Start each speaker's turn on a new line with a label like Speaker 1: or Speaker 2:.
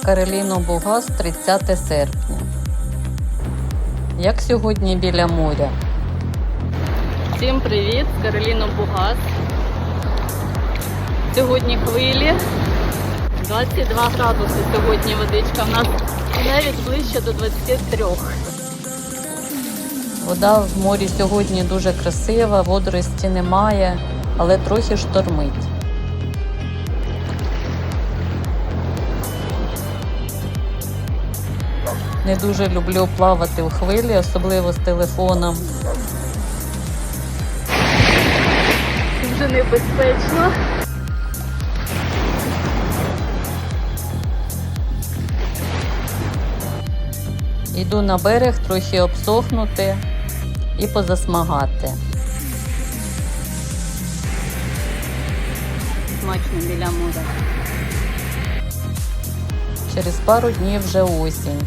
Speaker 1: Кароліно Бугас 30 серпня. Як сьогодні біля моря?
Speaker 2: Всім привіт, Кароліно Бугас. Сьогодні хвилі. 22 градуси сьогодні водичка. У нас навіть ближче до 23.
Speaker 1: Вода в морі сьогодні дуже красива, водорості немає, але трохи штормить. Не дуже люблю плавати в хвилі, особливо з телефоном.
Speaker 2: Дуже небезпечно.
Speaker 1: Йду на берег трохи обсохнути і позасмагати.
Speaker 2: Смачно біля моря.
Speaker 1: Через пару днів вже осінь.